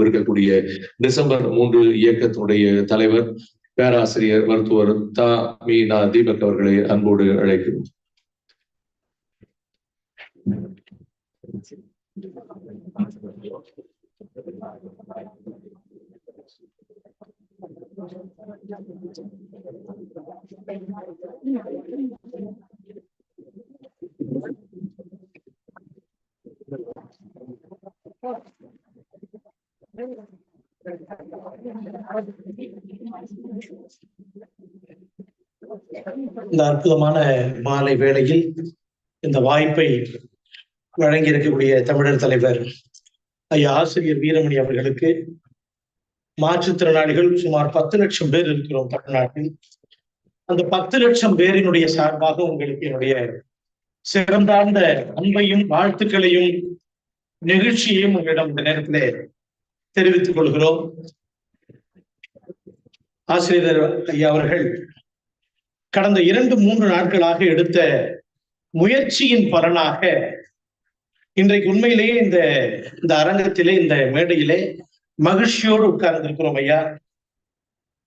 இருக்கக்கூடிய டிசம்பர் மூன்று இயக்கத்துடைய தலைவர் பேராசிரியர் மருத்துவர் தா. மீனா தீபக் அவர்களை அன்போடு அழைக்கிறோம். இந்த அற்புதமான மாலை வேளையில் இந்த வாய்ப்பை வழங்கி இருக்கக்கூடிய தமிழர் தலைவர் ஐயா ஆசிரியர் வீரமணி அவர்களுக்கு மாற்றுத்திறனாளிகள் சுமார் பத்து லட்சம் பேர் இருக்கிறோம் தமிழ்நாட்டில். அந்த பத்து லட்சம் பேரினுடைய சார்பாக உங்களுக்கு என்னுடைய சிறந்தார்ந்த அன்பையும் வாழ்த்துக்களையும் நெகிழ்ச்சியையும் உங்களிடம் இந்த நேரத்திலே தெரிவித்துக் கொள்கிறோம். ஆசிரியர் ஐயா அவர்கள் கடந்த இரண்டு மூன்று நாட்களாக எடுத்த முயற்சியின் பலனாக இன்றைக்கு உண்மையிலேயே இந்த இந்த அரங்கத்திலே இந்த மேடையிலே மகிழ்ச்சியோடு உட்கார்ந்திருக்கிறோம் ஐயா.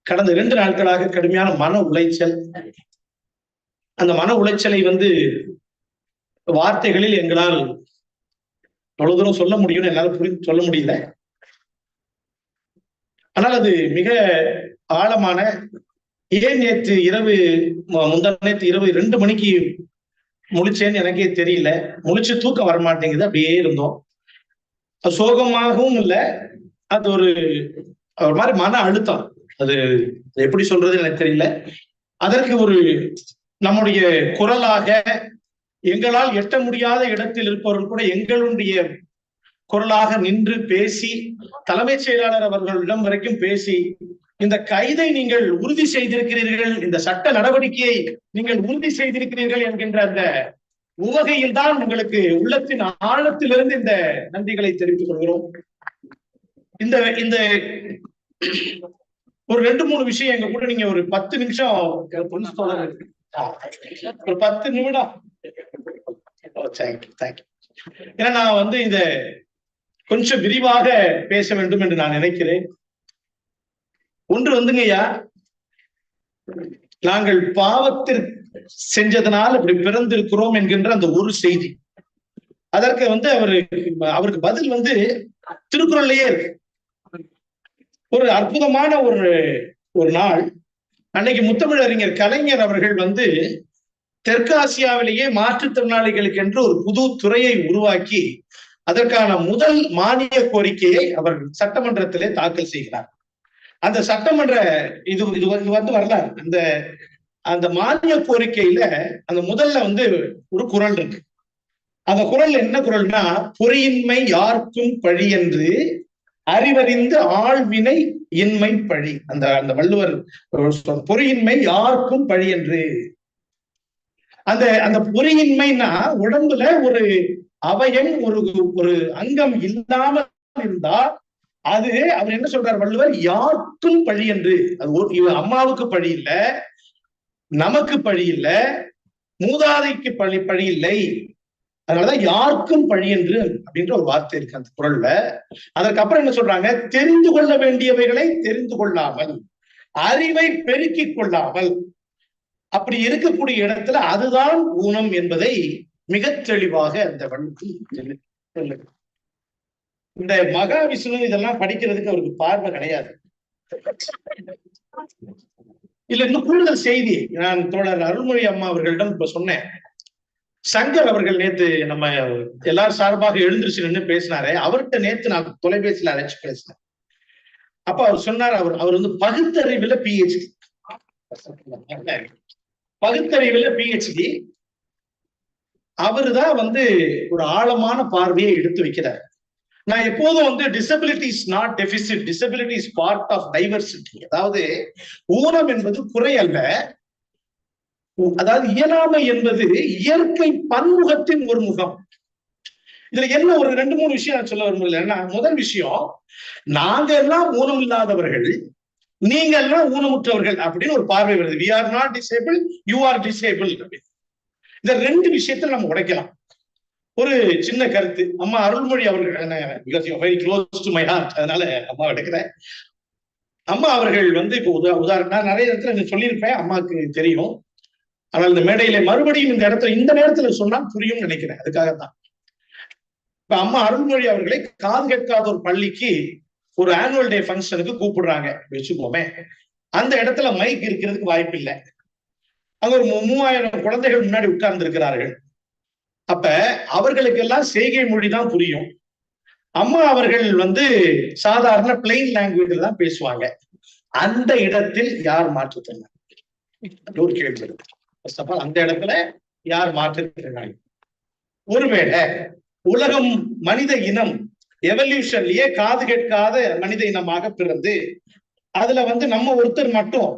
கடந்த இரண்டு நாட்களாக கடுமையான மன உளைச்சல். அந்த மன உளைச்சலை வந்து வார்த்தைகளில் எங்களால் அவ்வளவு தூரம் சொல்ல முடியும்னு என்னால புரிந்து சொல்ல முடியல. ஆனால் அது மிக ஆழமான ஏன் நேற்று இரவு முந்தா நேற்று இரவு ரெண்டு மணிக்கு முழிச்சேன்னு எனக்கே தெரியல. முழிச்சு தூக்கம் வரமாட்டேங்குது அப்படியே இருந்தோம். சோகமாகவும் இல்லை அது ஒரு ஒரு மாதிரி மன அழுத்தம். அது எப்படி சொல்றது எனக்கு தெரியல. அதற்கு ஒரு நம்முடைய குரலாக எங்களால் எட்ட முடியாத இடத்தில் இருப்பவர்கள் கூட எங்களுடைய குரலாக நின்று பேசி தலைமைச் செயலாளர் அவர்களிடம் வரைக்கும் பேசி இந்த கைதை நீங்கள் உறுதி செய்திருக்கிறீர்கள் இந்த சட்ட நடவடிக்கையை நீங்கள் உறுதி செய்திருக்கிறீர்கள் என்கின்ற அந்த உவகையில் தான் உங்களுக்கு உள்ளத்தின் ஆழத்திலிருந்து இந்த நன்றிகளை தெரிவித்துக் கொள்கிறோம். இந்த இந்த ஒரு ரெண்டு மூணு விஷயம் எங்க கூட நீங்க ஒரு பத்து நிமிஷம் ஒரு பத்து நிமிடம். தேங்க்யூ ஏன்னா நான் வந்து இத கொஞ்சம் விரிவாக பேச வேண்டும் என்று நான் நினைக்கிறேன். ஒன்று வந்துங்கய்யா. நாங்கள் பாவத்திற்கு செஞ்சதனால் இப்படி பிறந்திருக்கிறோம் என்கின்ற அந்த ஒரு செய்தி. அதற்கு வந்து அவரு அவருக்கு பதில் வந்து திருக்குறள்லயே இருக்கு. ஒரு அற்புதமான ஒரு ஒரு நாள். அன்னைக்கு முத்தமிழறிஞர் கலைஞர் அவர்கள் வந்து தெற்காசியாவிலேயே மாற்றுத்திறனாளிகளுக்கு என்று ஒரு புது துறையை உருவாக்கி அதற்கான முதல் மானிய கோரிக்கையை அவர் சட்டமன்றத்திலே தாக்கல் செய்கிறார். அந்த சட்டமன்ற இது இது வந்து வரலாறு. அந்த அந்த மானிய கோரிக்கையில அந்த முதல்ல வந்து ஒரு குரல் இருக்கு. அந்த குரல் என்ன குரல்னா பொறியின்மை யாருக்கும் பழி என்று அறிவறிந்து ஆழ்வினை இன்மை பழி. அந்த அந்த வள்ளுவர் பொறியின்மை யாருக்கும் பழி என்று. அந்த அந்த பொறியின்மைனா உடம்புல ஒரு அவயம் ஒரு ஒரு அங்கம் இல்லாமல் இருந்தால் அது அவர் என்ன சொல்றார் வள்ளுவர்? யாருக்கும் பழி என்று. அது அம்மாவுக்கு பழி இல்ல நமக்கு பழி இல்ல மூதாதைக்கு பழி பழி இல்லை. அதனாலதான் யாருக்கும் பழி என்று அப்படின்ற ஒரு வார்த்தை இருக்கு அந்த குரல்ல. அதற்கப்புறம் என்ன சொல்றாங்க? தெரிந்து கொள்ள வேண்டியவைகளை தெரிந்து கொள்ளாமல் அறிவை பெருக்கிக் கொள்ளாமல். அப்படி இருக்கக்கூடிய இடத்துல அதுதான் ஊனம் என்பதை மிக தெளிவாக அந்த வள்ளுவர் இந்த மகாவிஷ்ணு இதெல்லாம் படிக்கிறதுக்கு அவருக்கு பார்வை கிடையாது. இல்ல இன்னும் கூடுதல் செய்தி. நான் தோழர் அருள்மொழி அம்மா அவர்களிடம் இப்ப சொன்னேன். சங்கர் அவர்கள் நேத்து நம்ம எல்லாரும் சார்பாக எழுந்திருச்சு நின்று பேசினாரே. அவர்கிட்ட நேத்து நான் தொலைபேசியில அழைச்சு பேசினேன். அப்ப அவர் சொன்னார் அவர் அவர் வந்து பகுத்தறிவுல பிஹெச்டி பகுத்தறிவுல பிஹெச்டி அவருதான் வந்து ஒரு ஆழமான பார்வையை எடுத்து வைக்கிறார். நான் எப்போதும் வந்து disabilities not deficit disabilities part of diversity அதாவது ஊனம் என்பது குறை அல்ல. அதாவது இயலாமை என்பது இயற்கை பன்முகத்தின் ஒரு முகம். இதுல என்ன ஒரு ரெண்டு மூணு விஷயம் நான் சொல்ல விரும்பல முதல் விஷயம் நாங்க எல்லாம் ஊனம் இல்லாதவர்கள் நீங்க எல்லாம் ஊனமுற்றவர்கள் அப்படின்னு ஒரு பார்வை வருது. We are not disable you are disable இந்த ரெண்டு விஷயத்துல நம்ம உடைக்கலாம். ஒரு சின்ன கருத்து. அம்மா அருள்மொழி அவர்கள் very close to my heart அதனால அம்மா எடுக்கிறேன். அம்மா அவர்கள் வந்து இப்போ உதா உதாரணம் நான் நிறைய இடத்துல நான் சொல்லியிருப்பேன். அம்மாவுக்கு தெரியும். ஆனால் இந்த மேடையில மறுபடியும் இந்த இடத்துல இந்த நேரத்துல சொன்னா புரியும் நினைக்கிறேன். அதுக்காகத்தான். இப்ப அம்மா அருள்மொழி அவர்களை காது கேட்காத ஒரு பள்ளிக்கு ஒரு ஆனுவல் டே ஃபங்க்ஷனுக்கு கூப்பிடுறாங்க. வச்சுக்கோமே. அந்த இடத்துல மைக் இருக்கிறதுக்கு வாய்ப்பு இல்லை அங்க ஒரு மூவாயிரம் குழந்தைகள் முன்னாடி உட்கார்ந்து இருக்கிறார்கள் அப்ப அவர்களுக்கெல்லாம் செய்கை மொழி தான் புரியும். அம்மா அவர்கள் வந்து சாதாரண பிளெயின் லாங்குவேஜ்ல தான் பேசுவாங்க. அந்த இடத்தில் யார் மாற்றுத்திறனாளி ஒரு கேள்வி ஃபர்ஸ்ட் ஆஃப் ஆல் அந்த இடத்துல யார் மாற்றுத்திறனாளி ஒருவேளை உலகம் மனித இனம் எவல்யூஷன்லயே காது கேட்காத மனித இனமாக பிறந்து அதுல வந்து நம்ம ஒருத்தர் மட்டும்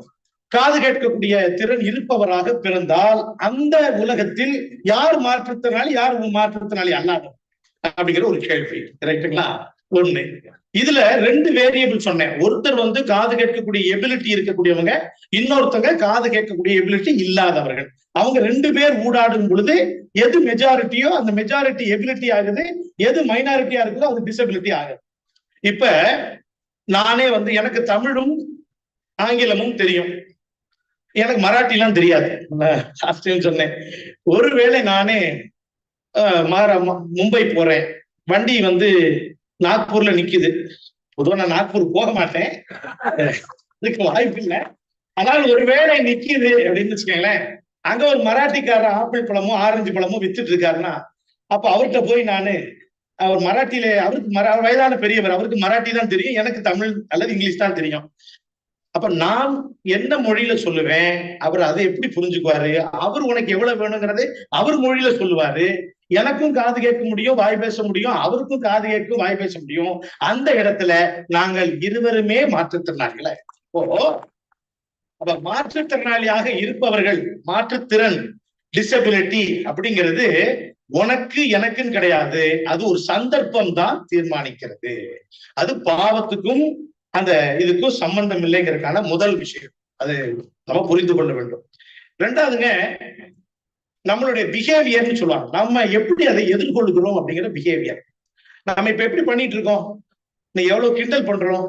காது கேட்கக்கூடிய திறன் இருப்பவராக பிறந்தால் அந்த உலகத்தில் யார் மாற்றுத்திறனாளி யார் மாற்றுத்திறனாளி அல்லாதவர் அப்படிங்கிற ஒரு கேள்வி. ரைட்டுங்களா ஒண்ணு. இதுல ரெண்டு வேரியபிள் சொன்னேன். ஒருத்தர் வந்து காது கேட்கக்கூடிய எபிலிட்டி இருக்கக்கூடியவங்க இன்னொருத்தவங்க காது கேட்கக்கூடிய எபிலிட்டி இல்லாதவர்கள். அவங்க ரெண்டு பேர் ஊடாடும் பொழுது எது மெஜாரிட்டியோ அந்த மெஜாரிட்டி எபிலிட்டி ஆகுது. எது மைனாரிட்டியா இருக்குதோ அது டிசபிலிட்டி ஆகுது. இப்ப நானே வந்து எனக்கு தமிழும் ஆங்கிலமும் தெரியும். எனக்கு மராட்டி எல்லாம் தெரியாது சொன்னேன். ஒருவேளை நானே மும்பை போறேன். வண்டி வந்து நாக்பூர்ல நிக்குது. பொதுவா நான் நாக்பூர் போக மாட்டேன். அதுக்கு வாய்ப்பு இல்லை. ஆனால் ஒருவேளை நிக்குது அப்படின்னு வச்சுக்கோங்களேன். அங்க ஒரு மராட்டிக்காரர் ஆப்பிள் பழமும் ஆரஞ்சு பழமும் வித்துட்டு இருக்காருன்னா அப்ப அவர்கிட்ட போய் நானு அவர் மராட்டியில அவருக்கு மரா வயதான பெரியவர் அவருக்கு மராட்டி தான் தெரியும். எனக்கு தமிழ் அல்லது இங்கிலீஷ் தான் தெரியும். அப்ப நான் என்ன மொழியில சொல்லுவேன்? அவர் அதை எப்படி புரிஞ்சுக்குவாரு? அவர் உனக்கு எவ்வளவு வேணுங்கிறதே அவர் மொழியில சொல்லுவாரு. எனக்கும் காது கேட்க முடியும் வாய் பேச முடியும். அவருக்கும் காது கேட்கும் வாய் பேச முடியும். அந்த இடத்துல நாங்கள் இருவருமே மாற்றுத்திறனாளிகளை ஓ அப்ப மாற்றுத்திறனாளியாக இருப்பவர்கள் மாற்றுத்திறன் டிசபிலிட்டி அப்படிங்கிறது உனக்கு எனக்குன்னு கிடையாது. அது ஒரு சந்தர்ப்பம் தான் தீர்மானிக்கிறது. அது பாவத்துக்கும் அந்த இதுக்கும் சம்பந்தம் இல்லைங்கிறதுக்கான முதல் விஷயம். அது நம்ம புரிந்து கொள்ள வேண்டும். ரெண்டாவதுங்க நம்மளுடைய பிஹேவியர்னு சொல்லுவாங்க. நம்ம எப்படி அதை எதிர்கொள்கிறோம் அப்படிங்கிற பிஹேவியர் நம்ம இப்ப எப்படி பண்ணிட்டு இருக்கோம்? நீ எவ்வளவு கிண்டல் பண்றோம்?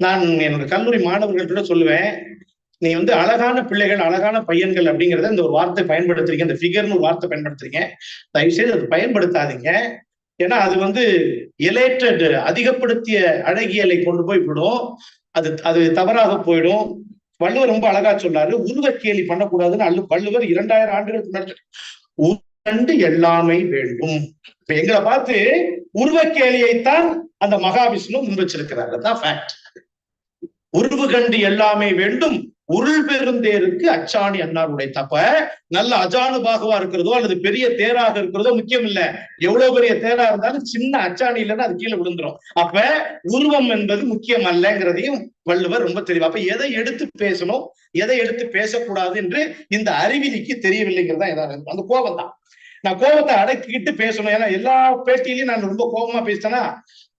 நான் என்னோட கல்லூரி மாணவர்கள்கிட்ட சொல்லுவேன் நீ வந்து அழகான பிள்ளைகள் அழகான பையன்கள் அப்படிங்கிறத இந்த ஒரு வார்த்தை பயன்படுத்துறீங்க. இந்த ஃபிகர்னு ஒரு வார்த்தை பயன்படுத்துறீங்க. தயவு செய்து அதை பயன்படுத்தாதீங்க. ஏன்னா அது வந்து எலேட்டட் அதிகப்படுத்திய அழகியலை கொண்டு போய் விடும். அது அது தவறாக போயிடும். வள்ளுவர் ரொம்ப அழகா சொன்னாரு உருவ கேலி பண்ணக்கூடாதுன்னு அல்லு வள்ளுவர் இரண்டாயிரம் ஆண்டுகளுக்கு முன்னாடி எல்லாமே வேண்டும். இப்ப எங்களை பார்த்து உருவக்கேலியைத்தான் அந்த மகாவிஷ்ணு முன் வச்சிருக்கிறார் அதுதான் ஃபேக்ட் உருவு கண்டு எல்லாமே வேண்டும். உருள் பெருந்தேருக்கு அச்சாணி அன்னாருடைய தப்ப நல்ல அஜானு பாகவா இருக்கிறதோ அல்லது பெரிய தேராக இருக்கிறதோ முக்கியம் இல்ல. எவ்வளவு பெரிய தேரா இருந்தாலும் சின்ன அச்சாணி இல்லைன்னா அது கீழே விழுந்துரும். அப்ப உருவம் என்பது முக்கியம் அல்லங்கிறதையும் வள்ளுவர் ரொம்ப தெளிவா அப்ப எதை எடுத்து பேசணும் எதை எடுத்து பேசக்கூடாது என்று இந்த அறிவிலிக்கு தெரியவில்லைங்கிறதா ஏதாவது அந்த கோபம் தான் நான் கோபத்தை அடக்கிக்கிட்டு பேசணும். ஏன்னா எல்லா பேட்டியிலையும் நான் ரொம்ப கோபமா பேசிட்டேன்னா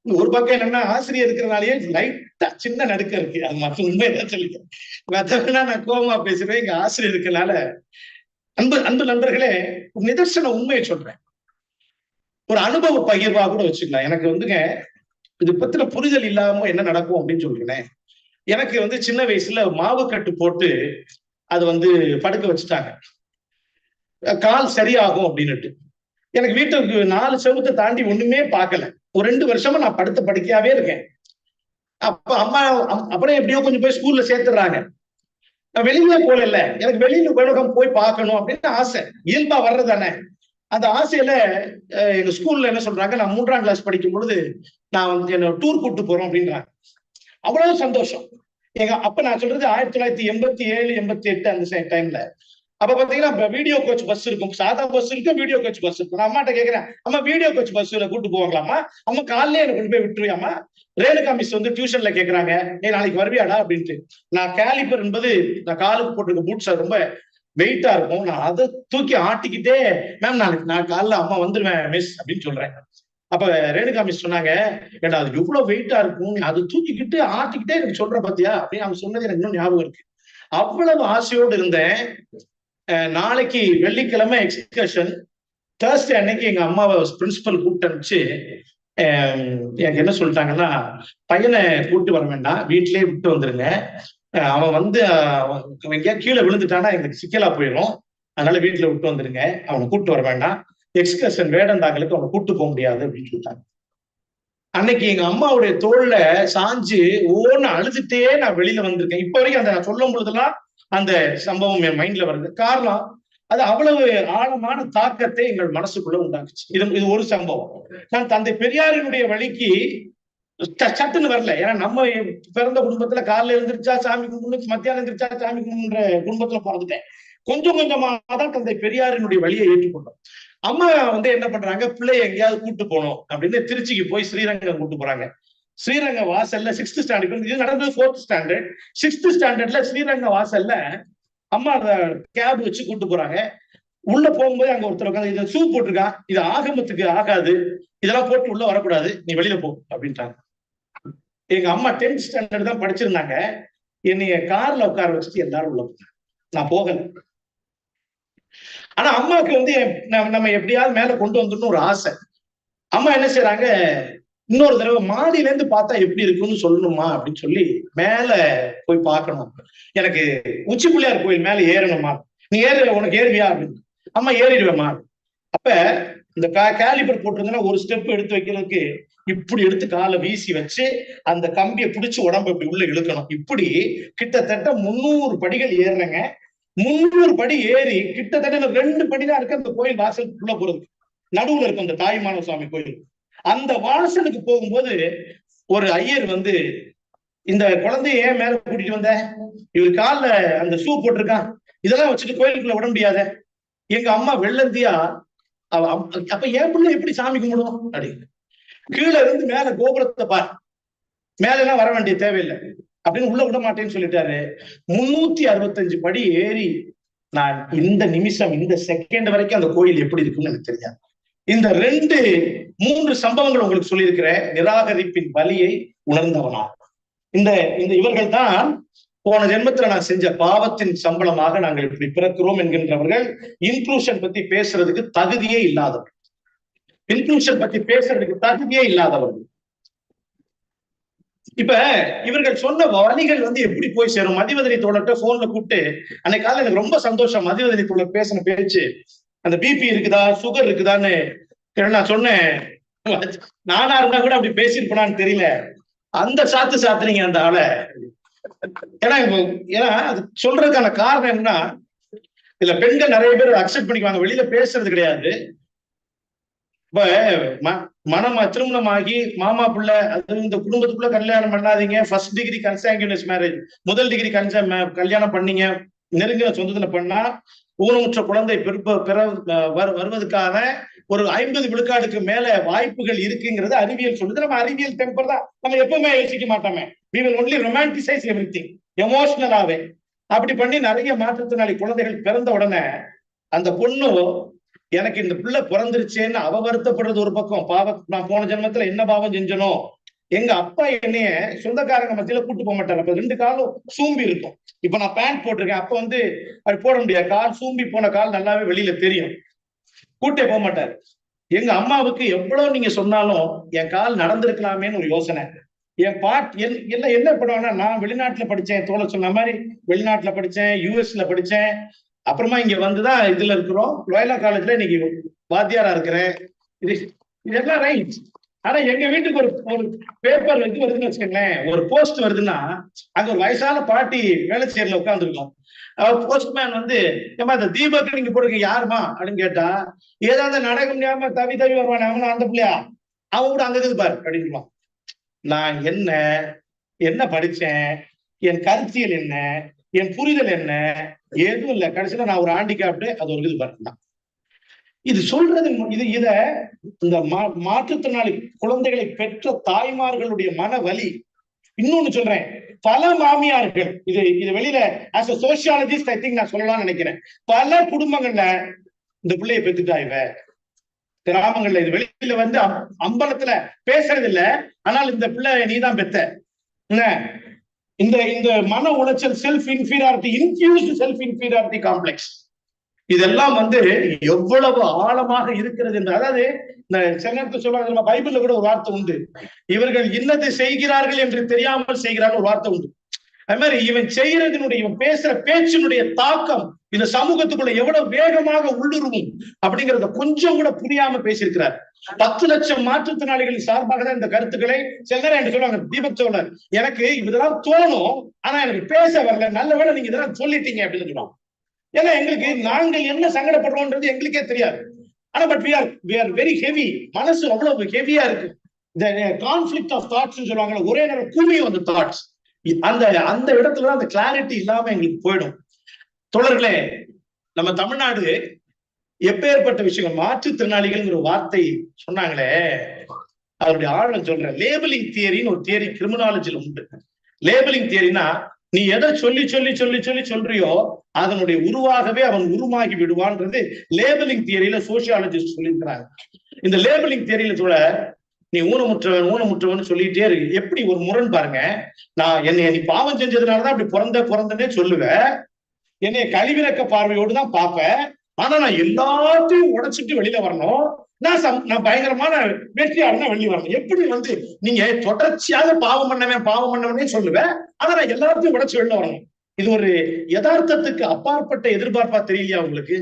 ஒரு பக்கம் என்னன்னா ஆசிரியர் இருக்கிறனாலேயே லைட்டா சின்ன நடுக்கம் இருக்கு. அது மட்டும் உண்மைதான் சொல்லிக்கிறேன். மற்றவனா நான் கோபமா பேசுறேன் எங்க ஆசிரியர் இருக்கனால அன்பு அன்பு நண்பர்களே நிதர்சன உண்மையை சொல்றேன். ஒரு அனுபவ பகிர்வா கூட வச்சுக்கலாம். எனக்கு வந்துங்க இது பத்தின புரிதல் இல்லாம என்ன நடக்கும் அப்படின்னு சொல்றேன். எனக்கு வந்து சின்ன வயசுல மாவு கட்டு போட்டு அது வந்து படுக்க வச்சுட்டாங்க. கால் சரியாகும் அப்படின்னுட்டு. எனக்கு வீட்டுக்கு நாலு செவத்தை தாண்டி ஒண்ணுமே பார்க்கல. ஒரு ரெண்டு வருஷமா நான் படுத்த படுக்கையாவே இருக்கேன். அப்ப அம்மா அப்புறம் எப்படியோ கொஞ்சம் போய் ஸ்கூல்ல சேர்த்துறாங்க நான் வெளியில போல இல்ல எனக்கு வெளியில உலகம் போய் பார்க்கணும் அப்படின்னு ஆசை. இயல்பா வர்றதானே அந்த ஆசையில எங்க ஸ்கூல்ல என்ன சொல்றாங்க? நான் மூன்றாம் கிளாஸ் படிக்கும் பொழுது நான் வந்து என்ன டூர் கூப்பிட்டு போறோம் அப்படின்றாங்க. அவ்வளவு சந்தோஷம். எங்க அப்ப நான் சொல்றது ஆயிரத்தி தொள்ளாயிரத்தி எண்பத்தி ஏழு எண்பத்தி எட்டு அந்த டைம்ல அப்ப பாத்தீங்கன்னா வீடியோ கோச் பஸ் இருக்கும். சாதா பஸ் இருக்கும் வீடியோ கோச் பஸ் இருக்கும். நான் அம்மாட்ட கேக்குறேன் அம்மா வீடியோ கோச் பஸ்ல கூட்டு போவாங்களாமா அம்மா காலையில எனக்கு கொண்டு போய் விட்டுருவியாமா ரேணுகா மிஸ் வந்து டியூஷன்ல கேக்குறாங்க. நீ நாளைக்கு வருவியாடா? அப்படின்ட்டு. நான் கேலிப்பர் என்பது நான் காலுக்கு போட்டிருக்க பூட்ஸ் ரொம்ப வெயிட்டா இருக்கும். நான் அதை தூக்கி ஆட்டிக்கிட்டே மேம் நாளைக்கு நான் காலைல அம்மா வந்துருவேன் மிஸ் அப்படின்னு சொல்றேன். அப்ப ரேணுகா மிஸ் சொன்னாங்க ஏடா அது எவ்வளவு வெயிட்டா இருக்கும்? அது தூக்கிக்கிட்டு ஆட்டிக்கிட்டே எனக்கு சொல்ற பாத்தியா? அப்படின்னு அவங்க சொன்னது எனக்கு இன்னும் ஞாபகம் இருக்கு. அவ்வளவு ஆசையோடு இருந்தேன். நாளைக்கு வெள்ளிக்கிழமை எக்ஸ்கர்ஷன் தேர்ஸ்டே அன்னைக்கு எங்க அம்மாவை பிரின்சிபல் கூப்பிட்டு அனுப்பிச்சு எனக்கு என்ன சொல்லிட்டாங்கன்னா பையனை கூப்பிட்டு வர வேண்டாம் வீட்டிலேயே விட்டு வந்துருங்க. அவன் வந்து எங்கேயா கீழே விழுந்துட்டானா எங்களுக்கு சிக்கலா போயிடும். அதனால வீட்டுல விட்டு வந்துருங்க. அவனை கூப்பிட்டு வர வேண்டாம். எக்ஸ்கர்ஷன் வேடந்தாங்களுக்கு அவனை கூப்பிட்டு போக முடியாது அப்படின்னு சொல்லிட்டாங்க. அன்னைக்கு எங்க அம்மாவுடைய தோல்ல சாஞ்சு ஓன்னு அழுதுட்டே நான் வெளியில வந்திருக்கேன். இப்ப வரைக்கும் அந்த நான் சொல்லும் பொழுதெல்லாம் அந்த சம்பவம் என் மைண்ட்ல வருது. காரணம் அது அவ்வளவு ஆழமான தாக்கத்தை எங்கள் மனசுக்குள்ள உண்டாக்குச்சு. இது இது ஒரு சம்பவம். நான் தந்தை பெரியாரினுடைய வழிக்கு ச- சட்டுன்னு வரல. ஏன்னா நம்ம பிறந்த குடும்பத்துல காலைல எழுந்திரிச்சா சாமி கும்பிட்டு மத்தியானம் எழுந்திரிச்சா சாமி கும்பிடுற குடும்பத்துல பிறந்துட்டேன். கொஞ்சம் கொஞ்சமா தான் தந்தை பெரியாரினுடைய வழியை ஏற்றுக்கொண்டோம். அம்மா வந்து என்ன பண்றாங்க பிள்ளைய எங்கேயாவது கூட்டு போகணும் அப்படின்னு திருச்சிக்கு போய் ஸ்ரீரங்கம் கூட்டு போறாங்க. ஸ்ரீரங்க வாசல்ல சிக்ஸ்த் ஸ்டாண்டர்ட் இது நடந்தது ஃபோர்த் ஸ்டாண்டர்ட் சிக்ஸ்த் ஸ்டாண்டர்ட்ல ஸ்ரீரங்க வாசல்ல அம்மா கேப் வச்சு கூட்டு போறாங்க. உள்ள போகும்போது அங்க ஒருத்தர் உட்காந்து இதை ஷூ போட்டிருக்கான் இது ஆகமத்துக்கு ஆகாது. இதெல்லாம் போட்டு உள்ள வரக்கூடாது. நீ வெளியில போ. அப்படின்ட்டாங்க. எங்க அம்மா டென்த் ஸ்டாண்டர்ட் தான் படிச்சிருந்தாங்க. என்னைய கார்ல உட்கார வச்சுட்டு எல்லாரும் உள்ள போனாங்க. நான் போகல. ஆனா அம்மாவுக்கு வந்து நம்ம நம்ம எப்படியாவது மேல கொண்டு வந்துடணும் ஒரு ஆசை. அம்மா என்ன செய்யறாங்க இன்னொரு தடவை மாடியில இருந்து பார்த்தா எப்படி இருக்கும்னு சொல்லணுமா அப்படின்னு சொல்லி மேல போய் பார்க்கணும். எனக்கு உச்சி பிள்ளையார் கோயில் மேல ஏறணுமா? நீ ஏறு உனக்கு ஏறுவியா அப்படின்னு. அம்மா ஏறிடுவேம்மா. அப்ப இந்த கேலிபர் போட்டிருந்தா ஒரு ஸ்டெப் எடுத்து வைக்கிறதுக்கு இப்படி எடுத்து காலை வீசி வச்சு அந்த கம்பியை பிடிச்சு உடம்ப இப்படி உள்ள இழுக்கணும். இப்படி கிட்டத்தட்ட முன்னூறு படிகள் ஏறுறேங்க முந்நூறு படி ஏறி கிட்டத்தட்ட இன்னும் ரெண்டு படி தான் இருக்கு அந்த கோயில் வாசலுக்குள்ள போறது நடுவுல இருக்கும் அந்த தாய்மான சுவாமி கோயில். அந்த வாசலுக்கு போகும்போது ஒரு ஐயர் வந்து இந்த குழந்தைய ஏன் மேல கூட்டிட்டு வந்த? இவர் கால்ல அந்த ஷூ போட்டிருக்கான். இதெல்லாம் வச்சுட்டு கோயிலுக்குள்ள விட முடியாத. எங்க அம்மா வெள்ளந்தியா அவ அப்ப என் பிள்ளை எப்படி சாமி கும்பிடும்? அப்படின்னு. கீழே இருந்து மேல கோபுரத்தை பார். மேல எல்லாம் வர வேண்டிய தேவையில்லை. அப்படின்னு உள்ள விட மாட்டேன்னு சொல்லிட்டாரு. முன்னூத்தி அறுபத்தஞ்சு படி ஏறி நான் இந்த நிமிஷம் இந்த செகண்ட் வரைக்கும் அந்த கோயில் எப்படி இருக்குன்னு எனக்கு தெரியாது. இந்த ரெண்டு மூன்று சம்பவங்கள் உங்களுக்கு சொல்லியிருக்கிற நிராகரிப்பின் வலியை உணர்ந்தவனா. இந்த இந்த இவர்கள் தான் போன ஜென்மத்துல நான் செஞ்ச பாவத்தின் சம்பளமாக நாங்கள் இப்படி பிறக்கிறோம் என்கின்றவர்கள். இன்க்ளூஷன் பத்தி பேசுறதுக்கு தகுதியே இல்லாதவர்கள். இன்க்ளூஷன் பத்தி பேசுறதுக்கு தகுதியே இல்லாதவர்கள். இப்ப இவர்கள் சொன்ன வழிகள் வந்து எப்படி போய் சேரும்? மதிவதனி தோழர்கிட்ட போன்ல கூப்பிட்டு அன்னைக்கு காலையில எனக்கு ரொம்ப சந்தோஷம். மதிவதனி தோழர் பேசின பேச்சு அந்த பிபி இருக்குதா? சுகர் இருக்குதான்னு நான் சொன்னேன். நானா இருந்தா கூட அப்படி பேசியிருப்பேனான்னு தெரியல. அந்த சாத்து சாத்துறீங்க அந்த ஆளை. ஏன்னா இப்போ ஏன்னா அது சொல்றதுக்கான காரணம் என்னன்னா இதுல பெண்கள் நிறைய பேர் அக்செப்ட் பண்ணிக்குவாங்க. வெளியில பேசுறது கிடையாது. இப்ப மனம் திருமணம் ஆகி மாமா பிள்ளை அது இந்த குடும்பத்துக்குள்ள கல்யாணம் பண்ணாதீங்க. ஃபர்ஸ்ட் டிகிரி கன்சாங்குனஸ் மேரேஜ் முதல் டிகிரி கன்சா கல்யாணம் பண்ணீங்க. நெருங்கின சொந்தத்துல பண்ணா ஊனமுற்ற குழந்தை பிறப்ப பிற வரு- வருவதற்கான ஒரு ஐம்பது விழுக்காடுக்கு மேல வாய்ப்புகள் இருக்குங்கிறது அறிவியல் சொல்லுது. நம்ம அறிவியல் டெம்பர் தான். நம்ம எப்பவுமே யோசிக்க மாட்டோமே. We only only romanticize everything எமோஷனலாவே அப்படி பண்ணி நிறைய மாற்றுத்திறனாளி குழந்தைகள் பிறந்த உடனே அந்த பொண்ணு எனக்கு இந்த பிள்ளை பிறந்துருச்சேன்னு அவ வருத்தப்படுறது ஒரு பக்கம். பாவ நான் போன ஜென்மத்துல என்ன பாவம் செஞ்சனோ எங்க அப்பா என்னைய சொந்தக்காரங்க மத்தியில கூட்டு போக மாட்டாரு. அப்ப ரெண்டு காலும் சூம்பி இருக்கும். இப்ப நான் பேண்ட் போட்டிருக்கேன். அப்ப வந்து அது போட முடியாது. கால் சூம்பி போன கால் நல்லாவே வெளியில தெரியும். கூட்டே போக மாட்டாரு. எங்க அம்மாவுக்கு எவ்வளவு நீங்க சொன்னாலும் என் கால் நடந்திருக்கலாமேன்னு ஒரு யோசனை. என் பாட் என் என்ன என்ன பண்ணுவேன்னா நான் வெளிநாட்டுல படிச்சேன் தோலை சொன்ன மாதிரி வெளிநாட்டுல படிச்சேன் யூஎஸ்ல படிச்சேன். அப்புறமா இங்க வந்துதான் இதுல இருக்கிறோம். லோயலா காலேஜ்ல இன்னைக்கு வாத்தியாரா இருக்கிறேன். இது இதெல்லாம் ரைட் ஆனா எங்க வீட்டுக்கு ஒரு ஒரு பேப்பர் இது வருதுன்னு வச்சுக்கோங்களேன். ஒரு போஸ்ட் வருதுன்னா அங்க ஒரு வயசான பாட்டி வேலை சேர்ல உட்காந்துருக்கோம் போஸ்ட்மேன் வந்து ஏமா இந்த தீபக் நீங்க போடுங்க யாருமா அப்படின்னு கேட்டா ஏதாவது நடக்க முடியாம தவி தவி வருவான் அவனும் அந்த பிள்ளையா? அவன் கூட அங்க இருக்குது பாரு அப்படின்வான் நான் என்ன என்ன படிச்சேன்? என் கருத்தியல் என்ன? என் புரிதல் என்ன? எதுவும் இல்ல. கடைசியில நான் ஒரு ஆண்டிகாப்டு அது ஒரு இது பாருந்தான் இது சொல்றது இது இத இந்த மா- மாற்றுத்திறனாளி குழந்தைகளை பெற்ற தாய்மார்களுடைய மன வலி இன்னொன்னு சொல்றேன் பல மாமியார்கள் இது இது வெளியில as a sociologist I think நான் சொல்லலாம்னு நினைக்கிறேன். பல குடும்பங்கள்ல இந்த பிள்ளைய பெத்துட்டா இவ. கிராமங்கள்ல இது வெளியில வந்து அம்- அம்பலத்துல பேசுறது இல்ல ஆனால் இந்த பிள்ளை நீதான் பெத்த. என்ன? இந்த இந்த மன உளைச்சல் self inferiority infused self inferiority complex இதெல்லாம் வந்து எவ்வளவு ஆழமாக இருக்கிறது என்று அதாவது இந்த சில நேரத்தில் சொல்லுவாங்க நம்ம பைபிள்ல கூட ஒரு வார்த்தை உண்டு. இவர்கள் இன்னது செய்கிறார்கள் என்று தெரியாமல் செய்கிறார்கள் ஒரு வார்த்தை உண்டு. அது மாதிரி இவன் செய்யறதுனுடைய இவன் பேசுற பேச்சினுடைய தாக்கம் இந்த சமூகத்துக்குள்ள எவ்வளவு வேகமாக உள்ளுருவும் அப்படிங்கறத கொஞ்சம் கூட புரியாம பேசியிருக்கிறார். பத்து லட்சம் மாற்றுத்திறனாளிகளின் சார்பாக தான் இந்த கருத்துக்களை சில நேரம் என்று சொல்லுவாங்க தீபக் சோழர் எனக்கு இதெல்லாம் தோணும் ஆனா எனக்கு பேச வரல நல்ல வேலை நீங்க இதெல்லாம் சொல்லிட்டீங்க அப்படின்னு சொல்லுவாங்க. ஏன்னா எங்களுக்கு நாங்கள் என்ன சங்கடப்படுறோம்ன்றது எங்களுக்கே தெரியாது. ஆனா but we are we are very heavy மனசு அவ்வளவு ஹெவியா இருக்கு. இந்த கான்ஃபிளிக் ஆஃப் தாட்ஸ் சொல்லுவாங்கல்ல ஒரே நேரம் குமியும் அந்த தாட்ஸ் அந்த அந்த இடத்துல அந்த கிளாரிட்டி இல்லாம எங்களுக்கு போயிடும். தொடர்களே நம்ம தமிழ்நாடு எப்பேற்பட்ட விஷயங்கள் மாற்றுத்திறனாளிகள்ங்கிற வார்த்தை சொன்னாங்களே அவருடைய ஆழம் சொல்றேன். லேபிளிங் தியரின்னு ஒரு தியரி கிரிமினாலஜில உண்டு. லேபிளிங் தியரினா நீ எதை சொல்லி சொல்லி சொல்லி சொல்லி சொல்றியோ அதனுடைய உருவாகவே அவன் உருமாகி விடுவான்றது லேபிளிங் தியரியில சோசியாலஜிஸ்ட் சொல்லியிருக்கிறாங்க இந்த லேபிளிங் தியரியில சொல்ல நீ ஊனமுற்றவன் ஊனமுற்றவன் சொல்லிட்டே இருக்கு எப்படி ஒரு முரண் பாருங்க. நான் என்னை நீ பாவம் செஞ்சதுனாலதான் அப்படி பிறந்த பிறந்தனே சொல்லுவேன் என்னைய கழிவிறக்க பார்வையோடு தான் பார்ப்பேன் ஆனா நான் எல்லாத்தையும் உடைச்சிட்டு வெளியில வரணும். நான் சம்- நான் பயங்கரமான வெற்றியாளனா வெளியே வரணும். எப்படி வந்து நீங்க தொடர்ச்சியாக பாவம் பண்ணவன் பாவம் பண்ணவனே சொல்லுவேன் ஆனா நான் எல்லாத்தையும் உடச்சு வெளில வரணும். இது ஒரு யதார்த்தத்துக்கு அப்பாற்பட்ட எதிர்பார்ப்பா தெரியலையா உங்களுக்கு?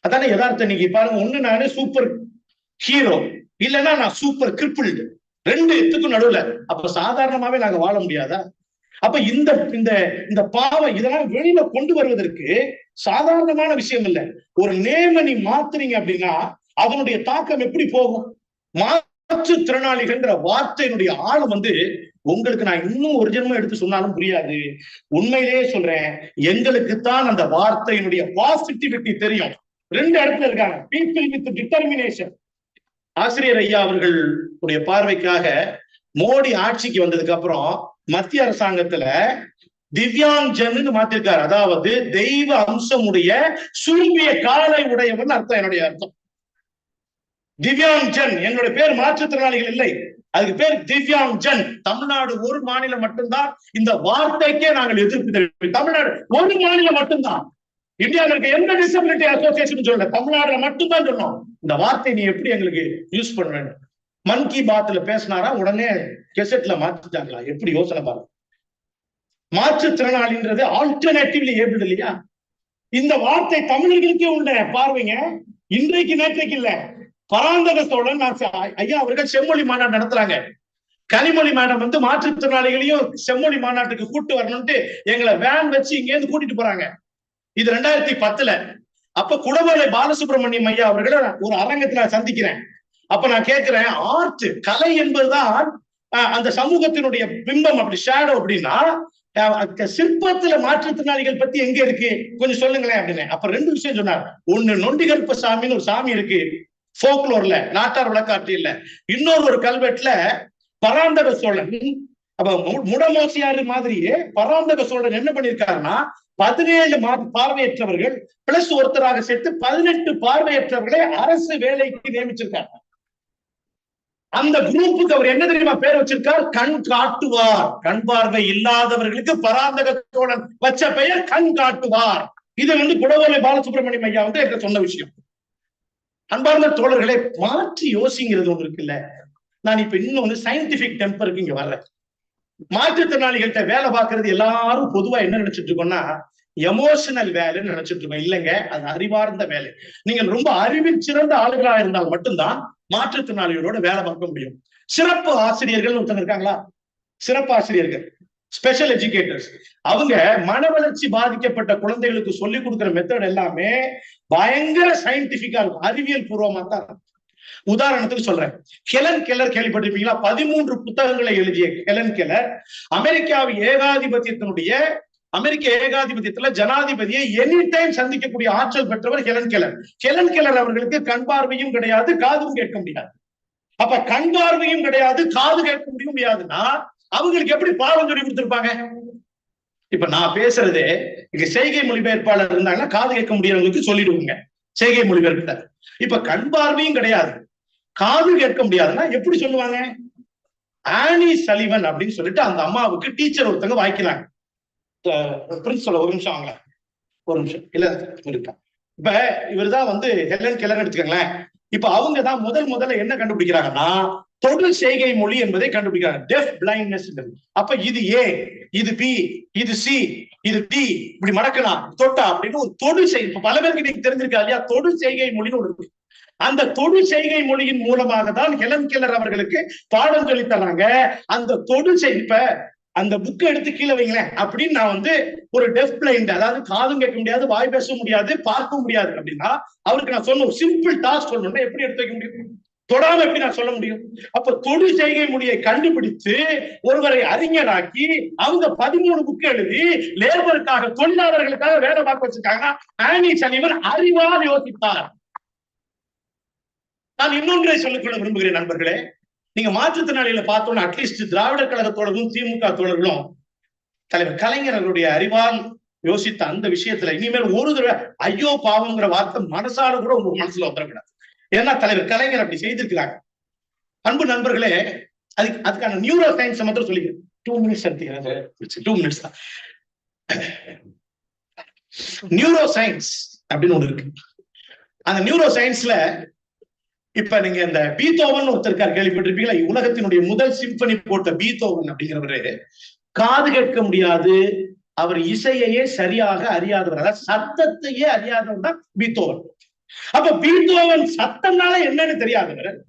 அதானே யதார்த்தம். நீங்க பாருங்க ஒண்ணு நானு சூப்பர் ஹீரோ இல்லைன்னா நான் சூப்பர் கிரிப்பிள்டு ரெண்டு இதுக்கும் நடுவுல. அப்ப சாதாரணமாவே நாங்க வாழ முடியாதா? அப்ப இந்த இந்த இந்த பாவம் இதெல்லாம் வெளியில கொண்டு வருவதற்கு சாதாரணமான விஷயம் இல்ல. ஒரு நேம நீ மாத்துறீங்க அப்படின்னா அதனுடைய தாக்கம் எப்படி போகும்? மாற்றுத்திறனாளிகள்ன்ற வார்த்தையினுடைய ஆழம் வந்து உங்களுக்கு நான் இன்னும் ஒரு ஜென்மம் எடுத்து சொன்னாலும் புரியாது. உண்மையிலேயே சொல்றேன் எங்களுக்குத்தான் அந்த வார்த்தையினுடைய பாசிட்டிவிட்டி தெரியும். ரெண்டு இடத்துல இருக்காங்க. பீப்பிள் வித் டிட்டர்மினேஷன் ஆசிரியர் ஐயா அவர்களுடைய பார்வைக்காக மோடி ஆட்சிக்கு வந்ததுக்கு அப்புறம் மத்திய அரசாங்கத்துல திவ்யாங்கன்னு மாத்திருக்காரு. அதாவது தெய்வ அம்சமுடைய சுருங்கிய காலை உடையவன் அர்த்தம் என்னுடைய அர்த்தம். திவ்யாங்கன் என்னுடைய பேர் மாற்றுத்திறனாளிகள் இல்லை. அதுக்கு பேர் திவ்யாங்ஜன் தமிழ்நாடு ஒரு மாநிலம் மட்டும்தான். இந்த வார்த்தைக்கே நாங்கள் எதிர்ப்பு தெரிவிப்போம் தமிழ்நாடு ஒரு மாநிலம் மட்டும்தான். இந்தியாவில் இருக்க எந்த டிசபிலிட்டி அசோசியேஷன் சொல்லல. தமிழ்நாடுல மட்டும்தான் சொன்னோம். இந்த வார்த்தை நீ எப்படி எங்களுக்கு யூஸ் பண்ண வேண்டும் மன் கி பாத்ல பேசினாரா? உடனே கெசட்ல மாத்திட்டாங்களா? எப்படி யோசனை பாருங்க. மாற்றுத்திறனாளின்றது ஆல்டர்னேட்டிவ்லி ஏபிள் இல்லையா? இந்த வார்த்தை தமிழர்களுக்கே உண்ட பார்வைங்க. இன்றைக்கு நேற்றைக்கு இல்ல. பராந்தக சோழன் நான் ஐயா அவர்கள் செம்மொழி மாநாடு நடத்துறாங்க. கனிமொழி மேடம் வந்து மாற்றுத்திறனாளிகளையும் செம்மொழி மாநாட்டுக்கு கூட்டு வரணும்ட்டு எங்களை வேன் வச்சு இங்க இருந்து கூட்டிட்டு போறாங்க. இது ரெண்டாயிரத்தி பத்துல. அப்ப குடமலை பாலசுப்ரமணியம் ஐயா அவர்களை ஒரு அரங்கத்துல நான் சந்திக்கிறேன். அப்ப நான் கேட்கிறேன் ஆர்ட் கலை என்பதுதான் அந்த சமூகத்தினுடைய பிம்பம் அப்படி ஷேடோ அப்படின்னா சிற்பத்துல மாற்றுத்திறனாளிகள் பத்தி எங்க இருக்கு? கொஞ்சம் சொல்லுங்களேன் அப்படின்னு அப்ப ரெண்டு விஷயம் சொன்னார். ஒண்ணு நொண்டிகற்ப சாமின்னு ஒரு சாமி இருக்கு. போக்லோர்ல நாட்டார் விளக்காட்டு இல்ல. இன்னொரு ஒரு கல்வெட்டுல பராந்தக சோழன். அப்ப மு- முடமோசியாறு மாதிரியே பராந்தக சோழன் என்ன பண்ணிருக்காருன்னா பதினேழு பார்வையற்றவர்கள் பிளஸ் ஒருத்தராக சேர்த்து பதினெட்டு பார்வையற்றவர்களை அரசு வேலைக்கு நியமிச்சிருக்காங்க. அந்த குரூப்புக்கு அவர் என்ன தெரியுமா பேர் வச்சிருக்கார்? கண் காட்டுவார். கண் பார்வை இல்லாதவர்களுக்கு பராந்தக தோழன் வச்ச பெயர் கண் காட்டுவார். இது வந்து குடவோலை பாலசுப்ரமணியம் ஐயா வந்து எனக்கு சொன்ன விஷயம். அன்பார்ந்த தோழர்களை மாற்றி யோசிங்கிறது ஒண்ணு இருக்குல்ல நான் இப்ப இன்னும் வந்து சயின்டிபிக் டெம்பருக்கு இங்க வர்றேன். மாற்றுத்திறனாளிகள்கிட்ட வேலை பார்க்கறது எல்லாரும் பொதுவா என்ன நினைச்சிட்டு இருக்கோம்னா எமோஷனல் வேலைன்னு நினைச்சிட்டு இருக்கோம். இல்லைங்க அது அறிவார்ந்த வேலை. நீங்கள் ரொம்ப அறிவில் சிறந்த ஆளுகளா இருந்தால் மட்டும்தான் மாற்றுத்திறனாளிகளோட வேலை பார்க்க முடியும். சிறப்பு ஆசிரியர்கள் ஒருத்தங்க இருக்காங்களா? சிறப்பு ஆசிரியர்கள் ஸ்பெஷல் எஜுகேட்டர்ஸ் அவங்க மன வளர்ச்சி பாதிக்கப்பட்ட குழந்தைகளுக்கு சொல்லிக் கொடுக்குற மெத்தட் எல்லாமே பயங்கர சயின்டிபிக்கா இருக்கும். அறிவியல் பூர்வமா தான். உதாரணத்துக்கு சொல்றேன். கெலன் கெல்லர் கேள்விப்பட்டிருப்பீங்களா? பதிமூன்று புத்தகங்களை எழுதிய கெலன் கெலர் அமெரிக்காவின் ஏகாதிபத்தியத்தினுடைய அமெரிக்க ஏகாதிபத்தியத்துல ஜனாதிபதியை எனி டைம் சந்திக்கக்கூடிய ஆற்றல் பெற்றவர் ஹெலன் கெலர் ஹெலன் கெலர் அவர்களுக்கு கண் பார்வையும் கிடையாது காதும் கேட்க முடியாது. அப்ப கண் பார்வையும் கிடையாது காது கேட்க முடியும் முடியாதுன்னா அவங்களுக்கு எப்படி பாடம் சொல்லி கொடுத்திருப்பாங்க? இப்ப நான் பேசுறதே இங்க செய்கை மொழிபெயர்ப்பாளர் இருந்தாங்கன்னா காது கேட்க முடியாதவங்களுக்கு சொல்லிடுவோங்க. செய்கை மொழிபெயர்ப்புல இப்ப கண் பார்வையும் கிடையாது காது கேட்க முடியாதுன்னா எப்படி சொல்லுவாங்க? ஆனி சலிவன் அப்படின்னு சொல்லிட்டு அந்த அம்மாவுக்கு டீச்சர் ஒருத்தங்க வாய்க்கிறாங்க. சொல்ல ஒரு நிமிஷம் வாங்க. ஒரு நிமிஷம். இல்ல இருக்கா இப்ப இவர்தான் வந்து ஹெலன் கெல்லர் எடுத்துக்கங்களேன். இப்ப அவங்க தான் முதல் முதல்ல என்ன கண்டுபிடிக்கிறாங்கன்னா தொழில் செய்கை மொழி என்பதை கண்டுபிடிக்கிறாங்க. டெஃப் பிளைண்ட்னஸ் அப்ப இது ஏ இது பி இது சி இது டி இப்படி மடக்கலாம் தொட்டா அப்படின்னு ஒரு தொடு செய் இப்ப பல பேருக்கு நீங்க தெரிஞ்சிருக்கா இல்லையா? தொடு செய்கை மொழின்னு ஒரு அந்த தொடு செய்கை மொழியின் மூலமாக தான் ஹெலன் கெல்லர் அவர்களுக்கு பாடம் சொல்லி தராங்க அந்த தொடு செய் இப்ப அந்த புக்கை எடுத்து கீழே வைங்களேன். அப்படின்னு நான் வந்து ஒரு டெஃப் பிளைண்ட் அதாவது காதும் கேட்க முடியாது வாய் பேச முடியாது பார்க்க முடியாது அப்படின்னா அவருக்கு நான் சொன்ன சிம்பிள் டாஸ்க் சொல்லணும்னா எப்படி எடுத்து வைக்க முடியும்? தொடாம எப்படி நான் சொல்ல முடியும்? அப்ப தொடு செய்கை மொழியை கண்டுபிடித்து ஒருவரை அறிஞராக்கி அவங்க பதிமூணு புக்கு எழுதி லேபருக்காக தொழிலாளர்களுக்காக வேலை பார்க்க வச்சிருக்காங்க. ஆனி சனிவர் அறிவால் யோசித்தார். நான் இன்னொன்றை சொல்லிக்கொள்ள விரும்புகிறேன் நண்பர்களே. நீங்க மாற்றுத்திறனாளிகளை பார்த்தோம்னா அட்லீஸ்ட் திராவிட கழக தோழர்களும் திமுக தோழர்களும் தலைவர் கலைஞர்களுடைய அறிவால் யோசித்த அந்த விஷயத்துல இனிமேல் ஒரு தடவை ஐயோ பாவங்கிற வார்த்தை மனசால கூட உங்க மனசுல வந்துடக்கூடாது. ஏன்னா தலைவர் கலைஞர் அப்படி செய்திருக்கிறாங்க. அன்பு நண்பர்களே அதுக்கு அதுக்கான நியூரோ சயின்ஸ் மட்டும் சொல்லிக்கிறேன். டூ மினிட்ஸ் டூ மினிட்ஸ் தான். நியூரோ சயின்ஸ் அப்படின்னு ஒண்ணு இருக்கு. அந்த நியூரோ சயின்ஸ்ல இப்ப நீங்க இந்த பீத்தோவன் ஒருத்தர் இருக்கார் கேள்விப்பட்டிருப்பீங்களா? உலகத்தினுடைய முதல் சிம்பனி போட்ட பீத்தோவன் அப்படிங்கிறவரு. காது கேட்க முடியாது. அவர் இசையையே சரியாக அறியாதவர். அதாவது சத்தத்தையே அறியாதவர் தான் பீத்தோவன். அப்ப பீத்தோவன் சத்தம்னால என்னன்னு தெரியாதவர்.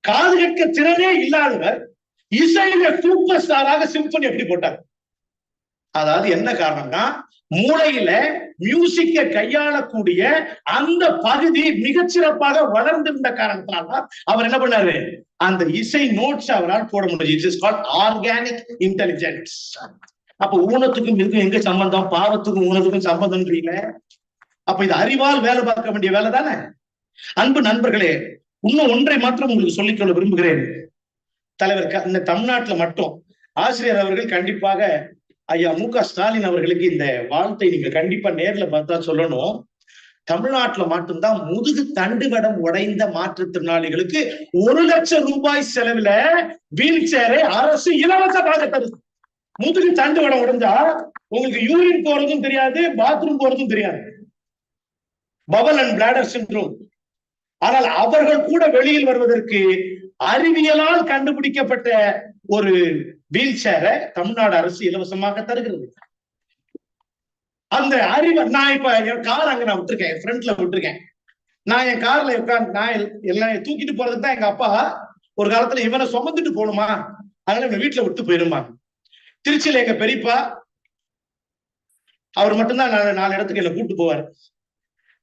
காது கேட்க திறனே இல்லாதவர். இசையில சூப்பர் ஸ்டாராக சிம்பனி எப்படி போட்டார்? அதாவது என்ன காரணம்னா மூளையில மியூசிக்க கையாளக்கூடிய அந்த பகுதி மிகச்சிறப்பாக வளர்ந்திருந்த காரணத்தினால்தான் அவர் என்ன பண்ணாரு? அந்த இசை நோட்ஸ் அவரால் போட முடியும் it is called organic intelligence அப்ப ஊனத்துக்கும் இதுக்கும் எங்க சம்பந்தம்? பாவத்துக்கும் ஊனத்துக்கும் சம்பந்தம்ன்றீங்க அப்ப இது அறிவால் வேலை பார்க்க வேண்டிய வேலை தானே? அன்பு நண்பர்களே இன்னும் ஒன்றை மாத்திரம் உங்களுக்கு சொல்லிக்கொள்ள விரும்புகிறேன். தலைவர் இந்த தமிழ்நாட்டுல மட்டும். ஆசிரியர் அவர்கள் கண்டிப்பாக ஐயா மு க ஸ்டாலின் அவர்களுக்கு இந்த வாழ்த்தை நீங்க கண்டிப்பா நேர்ல பார்த்தா சொல்லணும். தமிழ்நாட்டுல மட்டும்தான் முதுகு தண்டுவடம் உடைந்த மாற்றுத்திறனாளிகளுக்கு ஒரு லட்சம் ரூபாய் செலவுல வீல் சேரை அரசு இலவசமாக தருது. முதுகு தண்டுவடம் உடைஞ்சா உங்களுக்கு யூரின் போறதும் தெரியாது பாத்ரூம் போறதும் தெரியாது. பவல் அண்ட் பிளாடர் சிண்ட்ரோம் ஆனால் அவர்கள் கூட வெளியில் வருவதற்கு அறிவியலால் கண்டுபிடிக்கப்பட்ட ஒரு வீல் சேரை தமிழ்நாடு அரசு இலவசமாக தருகிறது. அந்த அறிவை நான் இப்ப என் கார் அங்க நான் விட்டுருக்கேன் ஃப்ரண்ட்ல விட்டுருக்கேன். நான் என் கார்ல உட்காந்து நான் எல்லாம் தூக்கிட்டு போறதுக்கு தான் எங்க அப்பா ஒரு காலத்துல இவனை சுமந்துட்டு போகணுமா? அதனால இவனை வீட்டுல விட்டு போயிருமா திருச்சியில எங்க பெரியப்பா அவர் மட்டும்தான் நாலு நாலு இடத்துக்கு என்ன கூட்டு போவார்.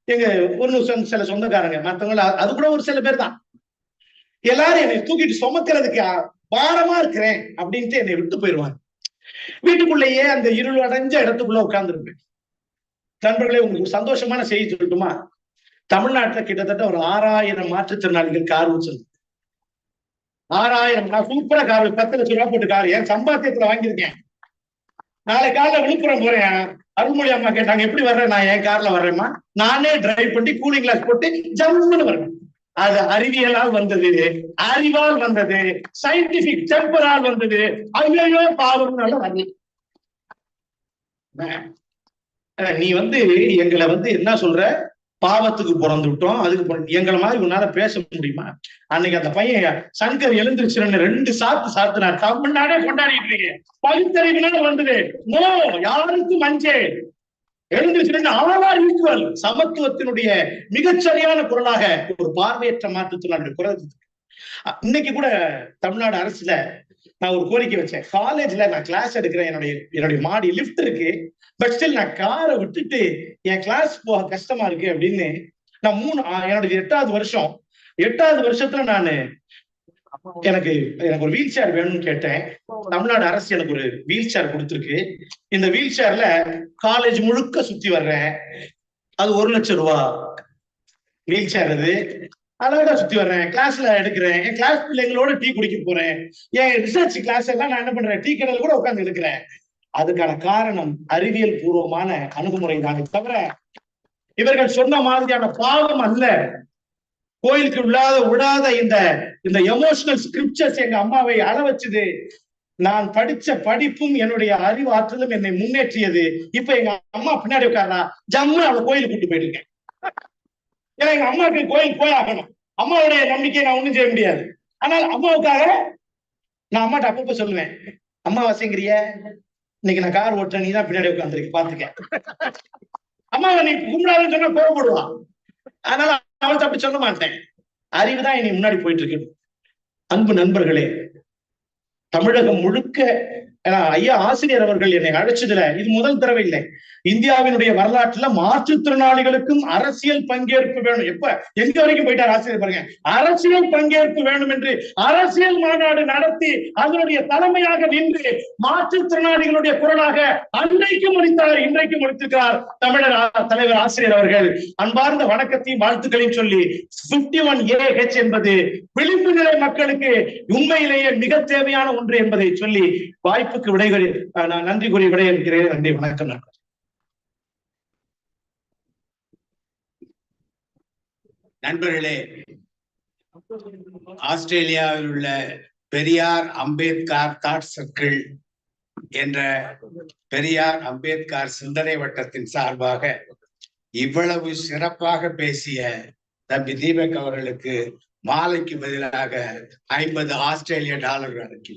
எங்க ஒரு சில சொந்தக்காரங்க மற்றவங்க அது கூட ஒரு சில பேர் தான். எல்லாரும் என்னை தூக்கிட்டு சுமக்கிறதுக்கு பாரமா இருக்கிறேன் அப்படின்ட்டு என்னை விட்டு போயிடுவாங்க. வீட்டுக்குள்ளேயே அந்த இருள் அடைஞ்ச இடத்துக்குள்ள உட்கார்ந்துருப்பேன். நண்பர்களே உங்களுக்கு சந்தோஷமான செய்தி சொல்லட்டுமா? தமிழ்நாட்டுல கிட்டத்தட்ட ஒரு ஆறாயிரம் மாற்றுத்திறனாளிகள் கார் வச்சிருக்கு ஆறாயிரம் நான் சூப்பரா கார் பத்து லட்சம் ரூபாய் போட்டு கார் என் சம்பாத்தியத்துல வாங்கியிருக்கேன். நாளை காலைல விழுப்புரம் போறேன். அருள்மொழி அம்மா கேட்டாங்க எப்படி வர்றேன் நான் என் கார்ல வர்றேம்மா. நானே டிரைவ் பண்ணி கூலிங் கிளாஸ் போட்டு ஜம்முன்னு வருவேன். அது அறிவியலால் வந்தது அறிவால் வந்தது சயின்டிபிக் டெம்பரால் வந்தது. ஐயோ பாவம்னால நீ வந்து எங்களை வந்து என்ன சொல்ற? பாவத்துக்கு பிறந்து விட்டோம். அதுக்கு எங்களை மாதிரி உன்னால பேச முடியுமா? அன்னைக்கு அந்த பையன் சங்கர் எழுந்திருச்சுன்னு ரெண்டு சாத்து சாத்துனார் தமிழ்நாடே கொண்டாடிட்டு இருக்கீங்க. பகுத்தறிவினால வந்தது. நோ யாருக்கும் மஞ்சே எழுந்திருச்சு ஆவார் ஈக்குவல் சமத்துவத்தினுடைய மிகச்சரியான குரலாக ஒரு பார்வையற்ற மாற்றுத்திறனாளி குரல் இன்னைக்கு கூட தமிழ்நாடு அரசுல நான் ஒரு கோரிக்கை வச்சேன். காலேஜ்ல நான் கிளாஸ் எடுக்கிறேன் என்னுடைய என்னுடைய மாடி லிஃப்ட் இருக்கு பட் ஸ்டில் நான் காரை விட்டுட்டு என் கிளாஸ் போக கஷ்டமா இருக்கு அப்படின்னு நான் மூணு என்னுடைய எட்டாவது வருஷம் எட்டாவது வருஷத்துல நான் எனக்கு எனக்கு ஒரு வீல் சேர் வேணும்னு கேட்டேன். தமிழ்நாடு அரசு எனக்கு ஒரு வீல் சேர் கொடுத்துருக்கு. இந்த வீல் சேர்ல காலேஜ் முழுக்க சுத்தி வர்றேன். அது ஒரு லட்சம் ரூபா. வீல் சேர் அது. அழகா சுத்தி வர்றேன். கிளாஸ்ல எடுக்கிறேன். என் கிளாஸ் பிள்ளைங்களோட டீ குடிக்க போறேன். என் ரிசர்ச் கிளாஸ் எல்லாம் நான் என்ன பண்றேன்? டீ கடல் கூட உட்காந்து எடுக்கிறேன் அதுக்கான காரணம் அறிவியல் பூர்வமான அணுகுமுறை தானே தவிர இவர்கள் சொன்ன மாதிரியான பாவம் அல்ல. கோயிலுக்கு விழாத விடாத இந்த இந்த எமோஷனல் ஸ்கிரிப்சர்ஸ் எங்க அம்மாவை அள வச்சுது. நான் படிச்ச படிப்பும் என்னுடைய அறிவாற்றலும் என்னை முன்னேற்றியது. இப்ப எங்க அம்மா பின்னாடி உட்காரா ஜம்மு அவளை கோயிலுக்கு கூட்டு போயிட்டு இருக்கேன் ஏன்னா எங்க அம்மாவுக்கு கோயில் போய் ஆகணும் அம்மாவுடைய நம்பிக்கையை நான் ஒண்ணும் செய்ய முடியாது. ஆனால் அம்மாவுக்காக நான் அம்மாட்ட அப்பப்ப சொல்லுவேன் அம்மா வசங்கிறிய? இன்னைக்கு நான் கார் ஓட்டுறேன். நீ தான் பின்னாடி உட்காந்துருக்கு பாத்துக்க. அம்மாவை நீ கும்பிடாதுன்னு சொன்னா கோவப்படுவான் அதனால அவன் அப்படி சொல்ல மாட்டேன். அறிவுதான் என்னை முன்னாடி போயிட்டு இருக்கு அன்பு நண்பர்களே தமிழகம் முழுக்க ஐயா ஆசிரியர் அவர்கள் என்னை அழைச்சதுல இது முதல் தடவை இல்லை. இந்தியாவினுடைய வரலாற்றுல மாற்றுத்திறனாளிகளுக்கும் அரசியல் பங்கேற்பு வேணும். எப்ப? எங்க வரைக்கும் போயிட்டார் ஆசிரியர் பாருங்க. அரசியல் பங்கேற்பு வேணும் என்று அரசியல் மாநாடு நடத்தி அதனுடைய தலைமையாக நின்று மாற்றுத்திறனாளிகளுடைய குரலாக அன்றைக்கும் முடித்தார் இன்றைக்கும் முடித்திருக்கிறார் தமிழர் தலைவர் ஆசிரியர் அவர்கள். அன்பார்ந்த வணக்கத்தையும் வாழ்த்துக்களையும் சொல்லி 51 ஒன் ஹெச் என்பது விளிம்பு நிலை மக்களுக்கு உண்மையிலேயே மிக தேவையான ஒன்று என்பதை சொல்லி வாய்ப்புக்கு விடைகள் நன்றி கூறி விடையளிக்கிறேன் நன்றி வணக்கம் நண்பர் நண்பர்களே ஆஸ்திரேலியாவில் உள்ள பெரியார் அம்பேத்கர் தாட் சர்க்கிள் என்ற பெரியார் அம்பேத்கர் சிந்தனை வட்டத்தின் சார்பாக இவ்வளவு சிறப்பாக பேசிய தம்பி தீபக் அவர்களுக்கு மாலைக்கு பதிலாக ஐம்பது ஆஸ்திரேலிய டாலர் அனுப்பி